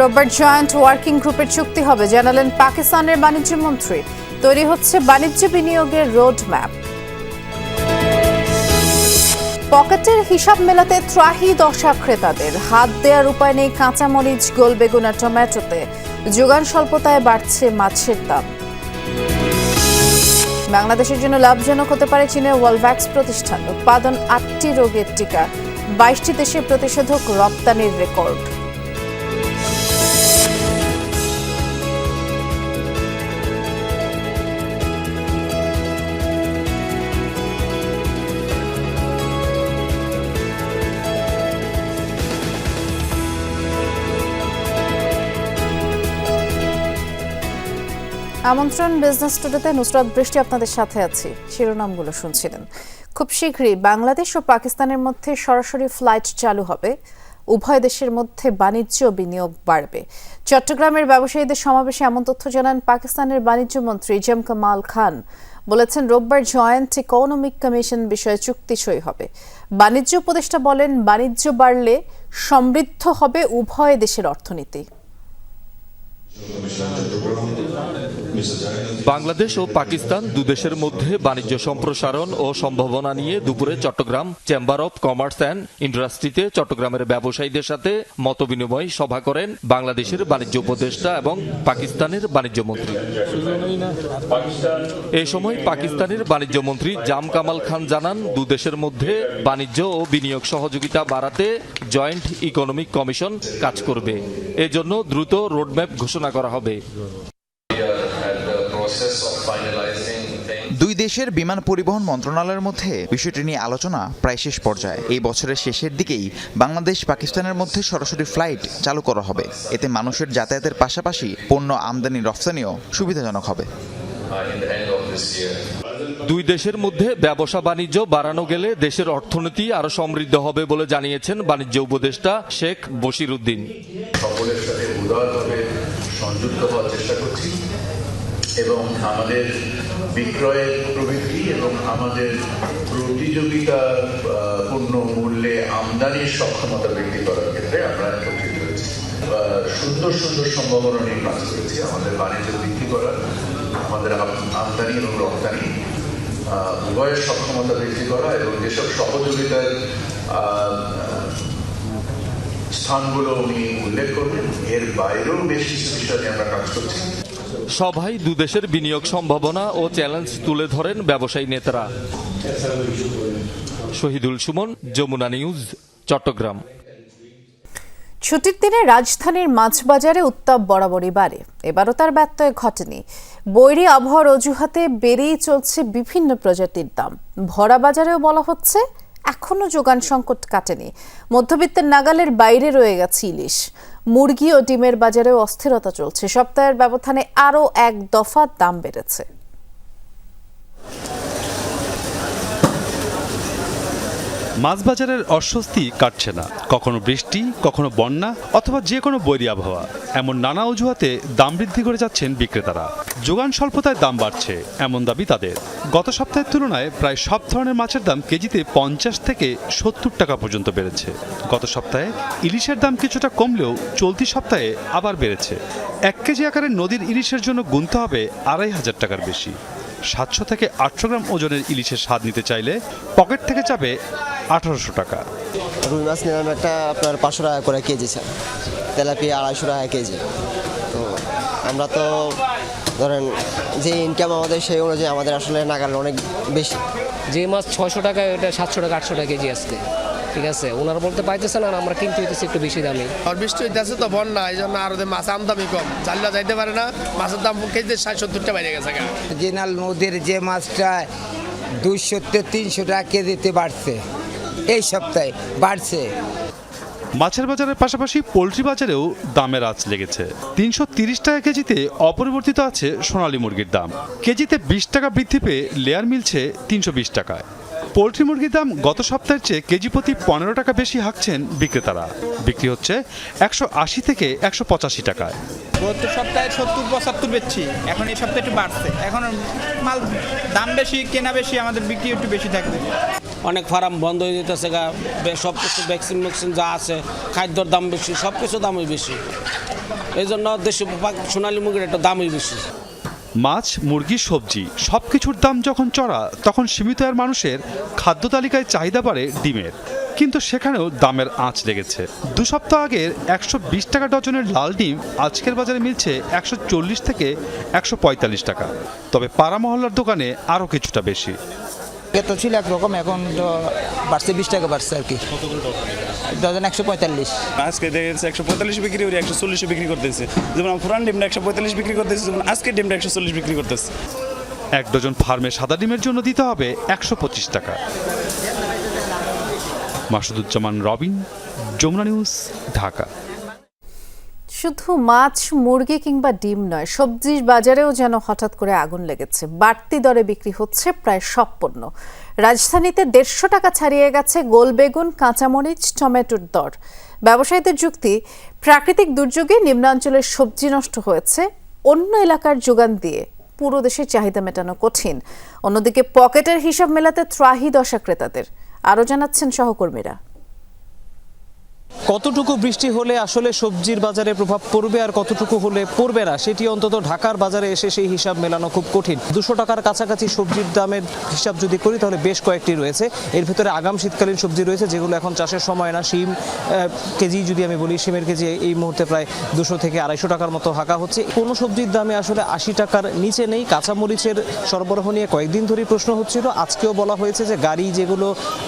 রোববার joint working গ্রুপের চুক্তি হবে, জানালেন পাকিস্তানের বাণিজ্য মন্ত্রী। তৈরি হচ্ছে বাণিজ্য বিনিয়োগের রোড ম্যাপ পকেটের হিসাব মেলাতে ত্রাহি দশা ক্রেতাদের হাত দেওয়ার উপায় নেই, কাঁচামরিচ, গোল বেগুন টমেটোতে। যোগান স্বল্পতায় বাড়ছে মাছের দাম। বাংলাদেশের জন্য লাভজনক হতে পারে চীনের ওয়ালভ্যাক্স প্রতিষ্ঠান। উৎপাদন আটটি রোগের টিকা। বাইশটি দেশে প্রতিষেধক রপ্তানির রেকর্ড। আমন্ত্রণ বিজনেস স্টুডিওতে নুসরাত বৃষ্টি আপনাদের সাথে আছি। শিরোনামগুলো শুনছিলেন। খুব শীঘ্রই বাংলাদেশ ও পাকিস্তানের মধ্যে সরাসরি ফ্লাইট চালু হবে। উভয় দেশের মধ্যে বাণিজ্য বিনিয়োগ বাড়বে। চট্টগ্রামের ব্যবসায়ীদের সমাবেশে এমন তথ্য জানান পাকিস্তানের বাণিজ্য মন্ত্রী জেম কামাল খান। বলেছেন, রোববার জয়েন্ট ইকোনমিক কমিশন বিষয়ে চুক্তি সই হবে। বাণিজ্য উপদেষ্টা বলেন, বাণিজ্য বাড়লে সমৃদ্ধ হবে উভয় দেশের অর্থনীতি। বাংলাদেশ ও পাকিস্তান দুদেশের মধ্যে বাণিজ্য সম্প্রসারণ ও সম্ভাবনা নিয়ে দুপুরে Chattogram chamber of commerce and ইন্ডাস্ট্রিতে চট্টগ্রামের ব্যবসায়ীদের সাথে মতবিনিময় সভা করেন বাংলাদেশের বাণিজ্য উপদেষ্টা এবং পাকিস্তানের বাণিজ্য মন্ত্রী। এ সময় পাকিস্তানের বাণিজ্য মন্ত্রী জাম কামাল খান জানান দুদেশের মধ্যে বাণিজ্য ও বিনিয়োগ সহযোগিতা বাড়াতে জয়েন্ট ইকোনমিক কমিশন কাজ করবে। এজন্য দ্রুত রোডম্যাপ ঘোষণা করা হবে। দুই দেশের বিমান পরিবহন মন্ত্রণালয়ের মধ্যে বিষয়টি নিয়ে আলোচনা প্রায় শেষ পর্যায়ে। এই বছরের শেষের দিকেই বাংলাদেশ পাকিস্তানের মধ্যে সরাসরি ফ্লাইট চালু করা হবে। এতে মানুষের যাতায়াতের পাশাপাশি পণ্য আমদানি রফতানিও সুবিধাজনক হবে. দুই দেশের মধ্যে ব্যবসা বাণিজ্য বাড়ানো গেলে দেশের অর্থনীতি আরও সমৃদ্ধ হবে বলে জানিয়েছেন বাণিজ্য উপদেষ্টা শেখ বশির উদ্দিন। সকলের সাথে উদারভাবে সংযুক্ত হওয়ার চেষ্টা করছি। এবং আমাদের বিক্রয়ের প্রবৃদ্ধি এবং আমাদের প্রতিযোগিতা পূর্ণ মূল্যে আমদানির সক্ষমতা বৃদ্ধি করার ক্ষেত্রে আমরা একত্রিত হয়েছি। সুন্দর সুন্দর সম্ভাবনা নিয়ে কাজ করেছি। আমাদের বাণিজ্য বৃদ্ধি করার, আমাদের আমদানি এবং রপ্তানি উভয়ের সক্ষমতা বৃদ্ধি করা এবং যেসব সহযোগিতার স্থানগুলো উনি উল্লেখ করবেন এর বাইরেও বেশ কিছু বিষয় নিয়ে আমরা কাজ করছি। সভায় দুদেশের বিনিয়োগ সম্ভাবনা ও চ্যালেঞ্জ তুলে ধরেন ব্যবসায়ী নেতারা। শহীদুল সুমন, যমুনা নিউজ, চট্টগ্রাম। ছুটির দিনে রাজধানীর মাছ বাজারে উত্তাপ বরাবরই বাড়ে। এবারও তার ব্যত্যয় ঘটেনি। বৈরি আবহাওয়ার অজুহাতে বেড়েই চলছে বিভিন্ন প্রজাতির দাম। ভরা বাজারেও বলা হচ্ছে এখনও যোগান সংকট কাটেনি। মধ্যবিত্তের নাগালের বাইরে রয়ে গেছে ইলিশ। মুরগি ও ডিমের বাজারে অস্থিরতা চলছে। সপ্তাহের ব্যবধানে আরও এক দফা দাম বেড়েছে। মাছবাজারের অস্বস্তি কাটছে না। কখনো বৃষ্টি, কখনো বন্যা, অথবা যে কোনো বৈরী আবহাওয়া। এমন নানা অজুহাতে দাম বৃদ্ধি করে যাচ্ছেন বিক্রেতারা। যোগান স্বল্পতায় দাম বাড়ছে, এমন দাবি তাদের। গত সপ্তাহের তুলনায় প্রায় সব ধরনের মাছের দাম কেজিতে পঞ্চাশ থেকে সত্তর টাকা পর্যন্ত বেড়েছে। গত সপ্তাহে ইলিশের দাম কিছুটা কমলেও চলতি সপ্তাহে আবার বেড়েছে। এক কেজি আকারের নদীর ইলিশের জন্য গুনতে হবে আড়াই হাজার টাকার বেশি। সাতশো থেকে আটশো গ্রাম ওজনের ইলিশের স্বাদ নিতে চাইলে পকেট থেকে যাবে আঠারোশো টাকা। রুই মাছ নিলাম একটা আপনার পাঁচশো টাকা করে কেজি স্যার। তেলাপিয়া আড়াইশো টাকা কেজি। তো আমরা তো ধরেন যে ইনকাম আমাদের সেই অনুযায়ী আমাদের আসলে নাগাল অনেক বেশি। যে মাছ ছয়শো টাকা ওটা সাতশো টাকা আটশো টাকা কেজি আজকে ঠিক আছে? ওনারা বলতে পাইতেছে না আমরা কিনতে হইতেছি একটু বেশি দামে। আর বৃষ্টি হইতেছে তো বন্যা এই জন্য আরও মাছ আমদামি কম। চালিয়ে যাইতে পারে না মাছের দাম কেজিতে ষাট সত্তরটা বাইরে গেছে গা। জেনাল নদীর যে মাছটা দুইশো তিনশো টাকা কেজিতে বাড়ছে। এই সপ্তাহে বাড়ছে। মাছের বাজারের পাশাপাশি পোলট্রি বাজারেও দামের আঁচ লেগেছে। তিনশো তিরিশ টাকা কেজিতে অপরিবর্তিত আছে সোনালী মুরগির দাম। কেজিতে বিশ টাকা বৃদ্ধি পেয়ে লেয়ার মিলছে তিনশো বিশ টাকায়। পোলট্রি মুরগির দাম গত সপ্তাহের চেয়ে কেজি প্রতি পনেরো টাকা বেশি হাঁকছেন বিক্রেতারা। বিক্রি হচ্ছে একশো আশি থেকে একশো পঁচাশি টাকায়। গত সপ্তাহে সত্তর পঁচাত্তর বেচছি। এখন এই সপ্তাহে একটু বাড়ছে। এখন মাল দাম বেশি কেনা বেশি আমাদের বিক্রি একটু বেশি থাকবে। অনেক ফার্ম বন্ধ হয়ে যেতেছে গা। সব কিছু ভ্যাকসিন ম্যাকসিন যা আছে খাদ্যর দাম বেশি সব কিছু দামই বেশি। এই জন্য দেশি সোনালী মুরগির একটা দামই বেশি। মাছ, মুরগি, সবজি সব কিছুর দাম যখন চড়া, তখন সীমিত আয়ের মানুষের খাদ্য তালিকায় চাহিদা বাড়ে ডিমের। কিন্তু সেখানেও দামের আঁচ লেগেছে। দু সপ্তাহ আগের একশো বিশ টাকা ডজনের লাল ডিম আজকের বাজারে মিলছে একশো চল্লিশ থেকে একশো পঁয়তাল্লিশ টাকা। তবে পাড়া মহল্লার দোকানে আরও কিছুটা বেশি। তো ছিল একরকম এখন তো বাড়ছে বিশ টাকা বাড়ছে আর কি। ডজন একশো পঁয়তাল্লিশ। আজকে দেখা একশো পঁয়তাল্লিশ বিক্রি করে একশো চল্লিশে বিক্রি করতেছে। যেমন পুরান ডিমটা একশো পঁয়তাল্লিশ বিক্রি করতেছে যেমন আজকে ডিমটা একশো চল্লিশ বিক্রি করতেছে। এক ডজন ফার্মে সাদা ডিমের জন্য দিতে হবে একশো পঁচিশ টাকা। মাসুদুজ্জামান রবিন যমুনা নিউজ ঢাকা। শুধু মাছ, মুরগি কিংবা ডিম নয়, সবজির বাজারেও যেন হঠাৎ করে আগুন লেগেছে। বাড়তি দরে বিক্রি হচ্ছে প্রায় সব পণ্য। রাজধানীতে দেড়শো টাকা ছাড়িয়ে গেছে গোল বেগুন, কাঁচামরিচ, টমেটোর দর। ব্যবসায়ীদের যুক্তি, প্রাকৃতিক দুর্যোগে নিম্নাঞ্চলের সবজি নষ্ট হয়েছে। অন্য এলাকার যোগান দিয়ে পুরো দেশের চাহিদা মেটানো কঠিন। অন্যদিকে পকেটের হিসাব মেলাতে ত্রাহি দশা ক্রেতাদের। আরও জানাচ্ছেন সহকর্মীরা। কতটুকু বৃষ্টি হলে আসলে সবজির বাজারে প্রভাব পড়বে আর কতটুকু হলে পড়বে না, সেটি অন্তত ঢাকার বাজারে এসে সেই হিসাব মেলানো খুব কঠিন। দুশো টাকার কাছাকাছি সবজির দামের হিসাব যদি করি, তাহলে বেশ কয়েকটি রয়েছে। এর ভিতরে আগাম শীতকালীন সবজি রয়েছে, যেগুলো এখন চাষের সময় না। শিম কেজি যদি আমি বলি, শিমের কেজি এই মুহূর্তে প্রায় দুশো থেকে আড়াইশো টাকার মতো হাঁকা হচ্ছে। কোনো সবজির দামে আসলে আশি টাকার নিচে নেই। কাঁচামরিচের সরবরাহ নিয়ে কয়েকদিন ধরেই প্রশ্ন হচ্ছিল। আজকেও বলা হয়েছে যে গাড়ি যেগুলো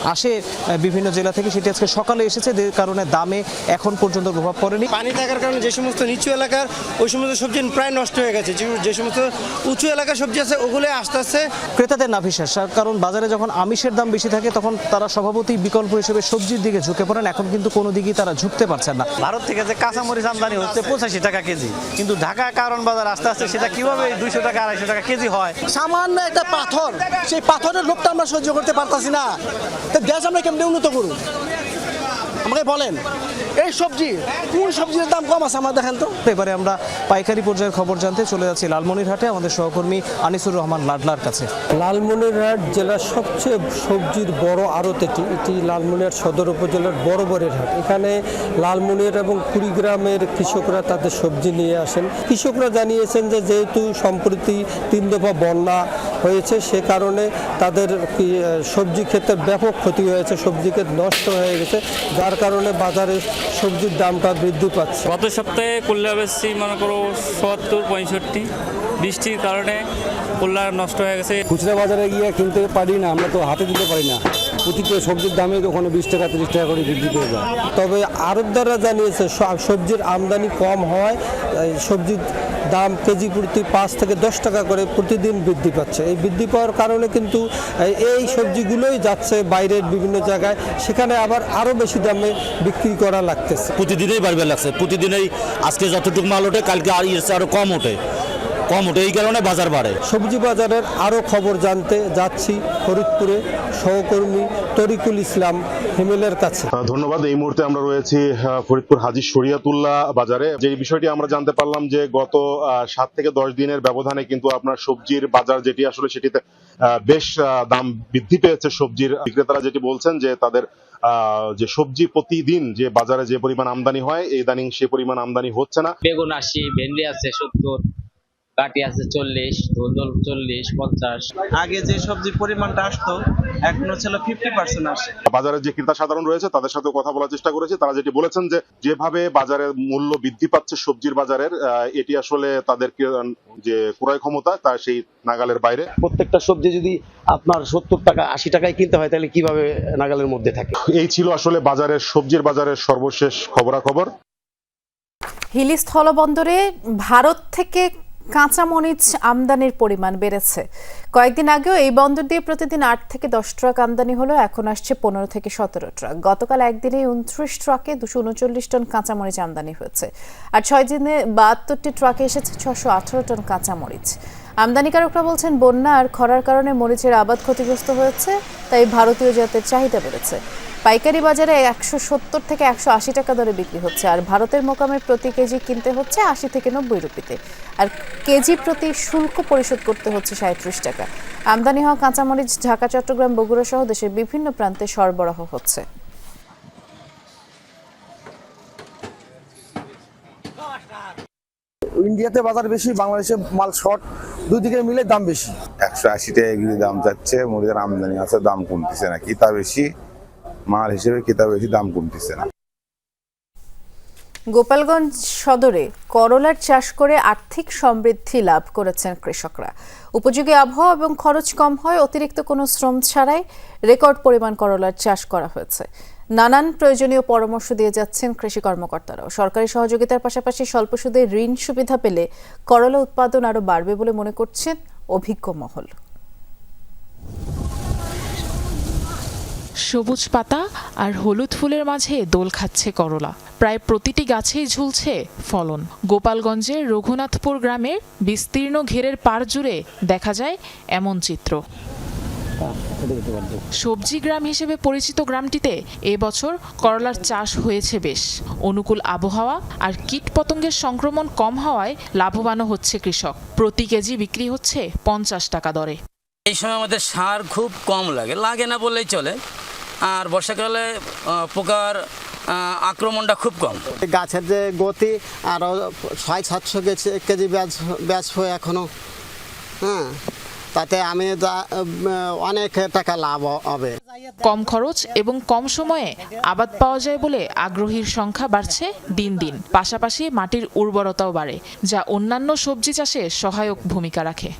আসে বিভিন্ন জেলা থেকে। সেটি আজকে সকালে এসেছে যে কারণে দামে এখন পর্যন্ত প্রভাব পড়েনি। পানি থাকার কারণে যে সমস্ত নিচু এলাকার ওই সমস্ত সবজি প্রায় নষ্ট হয়ে গেছে। যে- সমস্ত উঁচু এলাকার সবজি আছে ওগুলো আস্তে আস্তে ক্রেতাদের না বিশ্বাস কারণ বাজারে যখন আমিষের দাম বেশি থাকে তখন তারা স্বভাবতই বিকল্প হিসেবে সবজির দিকে ঝুঁকে পড়েন। এখন কিন্তু কোনো দিকেই তারা ঝুঁকতে পারছেন না। ভারত থেকে যে কাঁচামরিচ আমদানি হচ্ছে পঁচাশি টাকা কেজি। কিন্তু ঢাকা কারণ বাজার আস্তে আস্তে সেটা কীভাবে দুইশো টাকা আড়াইশো টাকা কেজি হয়? সামান্য একটা পাথর সেই পাথরের লোকটা আমরা সহ্য করতে পারতাছি না। দেশ আমরা কেমনি উন্নত করুন আমাকে বলেন, এই সবজি, কোন সবজির দাম কম আছে? আমার দেখেন তো, এবারে আমরা পাইকারি পর্যায়ের খবর জানতে চলে যাচ্ছি লালমনিরহাটে, আমাদের সহকর্মী আনিসুর রহমান লাডলার কাছে। লালমনিরহাট জেলার সবচেয়ে সবজির বড় আড়ত এটি এটি লালমনিরহাট সদর উপজেলার বড় হাট। এখানে লালমনির এবং কুড়িগ্রামের কৃষকরা তাদের সবজি নিয়ে আসেন। কৃষকরা জানিয়েছেন যে যেহেতু সম্প্রতি তিন দফা বন্যা হয়েছে, সে কারণে তাদের সবজি ক্ষেতের ব্যাপক ক্ষতি হয়েছে, সবজি ক্ষেত নষ্ট হয়ে গেছে। যার কারণে বাজারে সবজির দামটা বৃদ্ধি পাচ্ছে। গত সপ্তাহে কুল্লা বেশি মনে করো সত্তর পঁয়ষট্টি। বৃষ্টির কারণে কুল্লা নষ্ট হয়ে গেছে। খুচরা বাজারে গিয়ে কিনতে পারি না আমরা তো হাতে দিতে পারি না। প্রতিটা সবজির দামে ওখানে বিশ টাকা, তিরিশ টাকা করে বৃদ্ধি পেয়ে যায় তবে আড়তদাররা জানিয়েছে সবজির আমদানি কম হওয়ায় সবজির দাম কেজি প্রতি পাঁচ থেকে দশ টাকা করে প্রতিদিন বৃদ্ধি পাচ্ছে। এই বৃদ্ধি পাওয়ার কারণে কিন্তু, এই- সবজিগুলোই যাচ্ছে বাইরের বিভিন্ন জায়গায়, সেখানে আবার আরও বেশি দামে বিক্রি করা লাগতেছে। প্রতিদিনই বাড়বে লাগছে। প্রতিদিনই আজকে যতটুকু মাল ওঠে, কালকে আর এসে আরও কম ওঠে। কম ওঠে এই কারণে বাজার বাড়ে। সবজি বাজারের আরও খবর জানতে যাচ্ছি ফরিদপুরে সহকর্মী তরিকুল ইসলাম হিমেলের কাছে। ধন্যবাদ। এই মুহূর্তে আমরা রয়েছি ফরিদপুর হাজি শরিয়াতুল্লাহ বাজারে। যে বিষয়টি আমরা জানতে পারলাম যে গত সাত থেকে দশ দিনের ব্যবধানে কিন্তু আপনার সবজির বাজার যেটি আসলে সেটিতে বেশ আহ, দাম বৃদ্ধি পেয়েছে সবজির বিক্রেতারা যেটি বলছেন যে তাদের আহ, যে সবজি প্রতিদিন যে বাজারে যে পরিমাণ আমদানি হয় এই দানিং সে পরিমাণ আমদানি হচ্ছে না। বেগুন আশি ভেন্ডি আছে সত্তর কাটি আছে চল্লিশ ধুন্দল চল্লিশ পঞ্চাশ। আগে যে সবজির পরিমাণটা আসতো এখন হচ্ছে ফিফটি পার্সেন্ট আসে। বাজারের যে ক্রেতা সাধারণ রয়েছে তাদের সাথে কথা বলার চেষ্টা করেছি। তারা যেটি বলেছেন যে যেভাবে বাজারের মূল্য বৃদ্ধি পাচ্ছে সবজির বাজারের আহ, এটি আসলে তাদের যে ক্রয় ক্ষমতা তা সেই নাগালের বাইরে। প্রত্যেকটা সবজি যদি আপনার সত্তর টাকা আশি টাকায় কিনতে হয় তাহলে কীভাবে নাগালের মধ্যে থাকে? এই ছিল আসলে বাজারের সবজির বাজারের সর্বশেষ খবরাখবর। হিলি স্থলবন্দরে ভারত থেকে কাঁচামরিচ আমদানির পরিমাণ বেড়েছে। কয়েকদিন আগেও এই বন্দর দিয়ে প্রতিদিন আট থেকে দশ ট্রাক আমদানি হলো, এখন আসছে পনেরো থেকে সতেরো ট্রাক। গতকাল একদিনে উনত্রিশ ট্রাকে দুশো উনচল্লিশ টন কাঁচামরিচ আমদানি হয়েছে, আর ছয় দিনে বাহাত্তরটি ট্রাকে এসেছে ছশো আঠারো টন কাঁচামরিচ। আমদানিকারকরা বলছেন, বন্যা আর খরার কারণে মরিচের আবাদ ক্ষতিগ্রস্ত হয়েছে, তাই ভারতীয় জাতের চাহিদা বেড়েছে। পাইকারি বাজারে একশো সত্তর থেকে একশো আশি টাকা দরে বিক্রি হচ্ছে আর ভারতের মোকামে প্রতি কেজি কিনতে হচ্ছে আশি থেকে নব্বই রুপিতে। আর কেজি প্রতি শুল্ক পরিশোধ করতে হচ্ছে সাঁত্রিশ টাকা। আমদানি হওয়া কাঁচামরিচ ঢাকা চট্টগ্রাম বগুড়া সহ দেশের বিভিন্ন প্রান্তে সরবরাহ হচ্ছে। ইন্ডিয়াতে বাজার বেশি বাংলাদেশে মাল শর্ট দুই দিকে মিলে দাম বেশি। একশো আশি টাকা দাম যাচ্ছে মুরগির আমদানি আছে দাম কমতেছে নাকি তা বেশি। মাল হিসেবে কিতা বেশি দাম কমতেছে না। গোপালগঞ্জ সদরে করলার চাষ করে আর্থিক সমৃদ্ধি লাভ করেছেন কৃষকরা। উপযোগী আবহাওয়া এবং খরচ কম হয়, অতিরিক্ত কোনো শ্রম ছাড়াই রেকর্ড পরিমাণ করলার চাষ করা হয়েছে। নানান প্রয়োজনীয় পরামর্শ দিয়ে যাচ্ছেন কৃষি কর্মকর্তারাও। সরকারি সহযোগিতার পাশাপাশি স্বল্প সুদে ঋণ সুবিধা পেলে করলা উৎপাদন আরও বাড়বে বলে মনে করছেন অভিজ্ঞ মহল। সবুজ পাতা আর হলুদ ফুলের মাঝে দোল খাচ্ছে করলা। প্রায় প্রতিটি গাছেই ঝুলছে ফলন। গোপালগঞ্জের রঘুনাথপুর গ্রামের বিস্তীর্ণ ঘেরের পার জুড়ে দেখা যায় এমন চিত্র। সবজি গ্রাম হিসেবে পরিচিত গ্রামটিতে এবছর করলার চাষ হয়েছে বেশ। অনুকূল আবহাওয়া আর কীট পতঙ্গের সংক্রমণ কম হওয়ায় লাভবানও হচ্ছে কৃষক। প্রতি কেজি বিক্রি হচ্ছে পঞ্চাশ টাকা দরে। এই সময় আমাদের সার খুব কম লাগে। লাগে না বললেই চলে। আর বর্ষাকালে পোকার আক্রমণটা খুব কম। গাছের যে গতি আরও ছয় সাতশো কেজি কেজি ব্যাচ ব্যাচ হয়ে এখনও হ্যাঁ তাতে আমি যা- অনেক টাকা লাভ হবে। কম খরচ এবং কম সময়ে আবাদ পাওয়া যায় বলে আগ্রহীর সংখ্যা বাড়ছে দিন দিন। পাশাপাশি মাটির উর্বরতাও বাড়ে যা অন্যান্য সবজি চাষে সহায়ক ভূমিকা রাখে।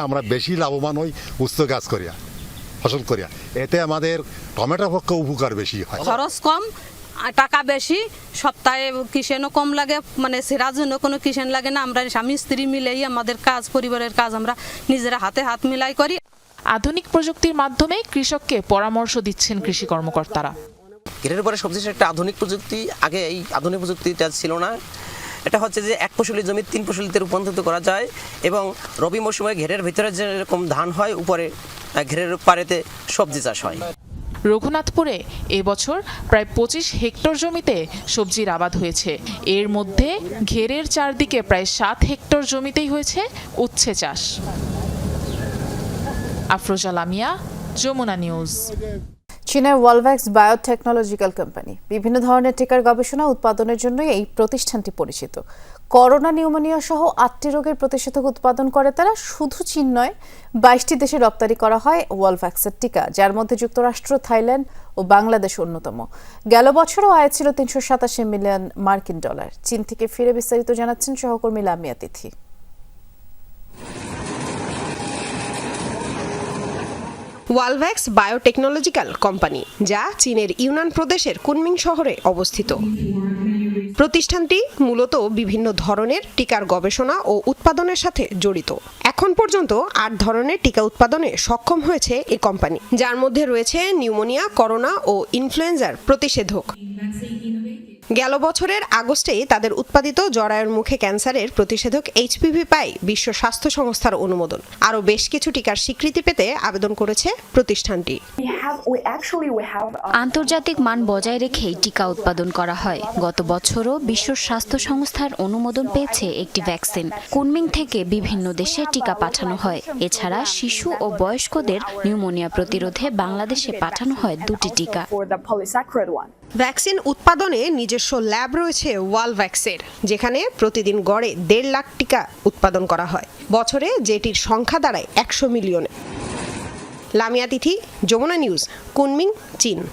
আমরা বেশি লাভবান হই উচ্চ গাছ করিয়া। ফসল করিয়া। এতে আমাদের টমেটোর পক্ষে উপকার বেশি হয়। খরচ কম আর টাকা বেশি। সপ্তাহে কিষেনও কম লাগে মানে সেরার জন্য কোনো কিষেন লাগে না। আমরা স্বামী স্ত্রী মিলেই আমাদের কাজ পরিবারের কাজ আমরা নিজেরা হাতে হাত মিলাই করি। আধুনিক প্রযুক্তির মাধ্যমে কৃষককে পরামর্শ দিচ্ছেন কৃষি কর্মকর্তারা। ঘেরের পরে সবজি চাষের একটা আধুনিক প্রযুক্তি আগে এই আধুনিক প্রযুক্তিটা ছিল না। এটা হচ্ছে যে এক ফসলি জমি তিন ফসলিতে রূপান্তরিত করা যায় এবং রবি মৌসুমে ঘেরের ভিতরে যেরকম ধান হয় উপরে ঘেরের পাড়েতে সবজি চাষ হয়। রঘুনাথপুরে এবছর প্রায় পঁচিশ হেক্টর জমিতে সবজির আবাদ হয়েছে। এর মধ্যে ঘেরের চারদিকে প্রায় সাত হেক্টর জমিতেই হয়েছে উচ্ছে চাষ। আফরোজা লামিয়া, যমুনা নিউজ। চীনের ওয়ালভ্যাক্স বায়োটেকনোলজিক্যাল কোম্পানি। বিভিন্ন ধরনের টিকার গবেষণা উৎপাদনের জন্য এই প্রতিষ্ঠানটি পরিচিত। করোনা নিউমোনিয়া সহ আটটি রোগের প্রতিষেধক উৎপাদন করে তারা, শুধু চীন নয়, বাইশটি দেশে রপ্তানি করা হয় ওয়ালভ্যাক্সের টিকা, যার মধ্যে যুক্তরাষ্ট্র, থাইল্যান্ড ও বাংলাদেশ অন্যতম। গেল বছরও আয় ছিল তিনশো সাতাশি মিলিয়ন মার্কিন ডলার। চীন থেকে ফিরে বিস্তারিত জানাচ্ছেন সহকর্মী Lamia Tithi. Walvax biotechnological company, যা চীনের ইউনান প্রদেশের কুনমিং শহরে অবস্থিত। প্রতিষ্ঠানটি মূলত বিভিন্ন ধরনের টিকার গবেষণা ও উৎপাদনের সাথে জড়িত। এখন পর্যন্ত আট ধরনের টিকা উৎপাদনে সক্ষম হয়েছে এ কোম্পানি, যার মধ্যে রয়েছে নিউমোনিয়া, করোনা ও ইনফ্লুয়েঞ্জার প্রতিষেধক। গেল বছরের আগস্টেই তাদের উৎপাদিত জরায়ুর মুখে ক্যান্সারের প্রতিষেধক এইচপিভি পায় বিশ্ব স্বাস্থ্য সংস্থার অনুমোদন। আরও বেশ কিছু টিকার স্বীকৃতি পেতে আবেদন করেছে প্রতিষ্ঠানটি। আন্তর্জাতিক মান বজায় রেখেই টিকা উৎপাদন করা হয়। গত বছরও বিশ্ব স্বাস্থ্য সংস্থার অনুমোদন পেয়েছে একটি ভ্যাকসিন। কুনমিং থেকে বিভিন্ন দেশে টিকা পাঠানো হয়। এছাড়া শিশু ও বয়স্কদের নিউমোনিয়া প্রতিরোধে বাংলাদেশে পাঠানো হয় দুটি টিকা। ভ্যাকসিন উৎপাদনে নিজস্ব ল্যাব রয়েছে ওয়াল ভ্যাক্সের যেখানে প্রতিদিন গড়ে দেড় লাখ টিকা উৎপাদন করা হয়। বছরে যেটির সংখ্যা দাঁড়ায় একশো মিলিয়নে। লামিয়া তিথি, যমুনা নিউজ, কুনমিং, চীন।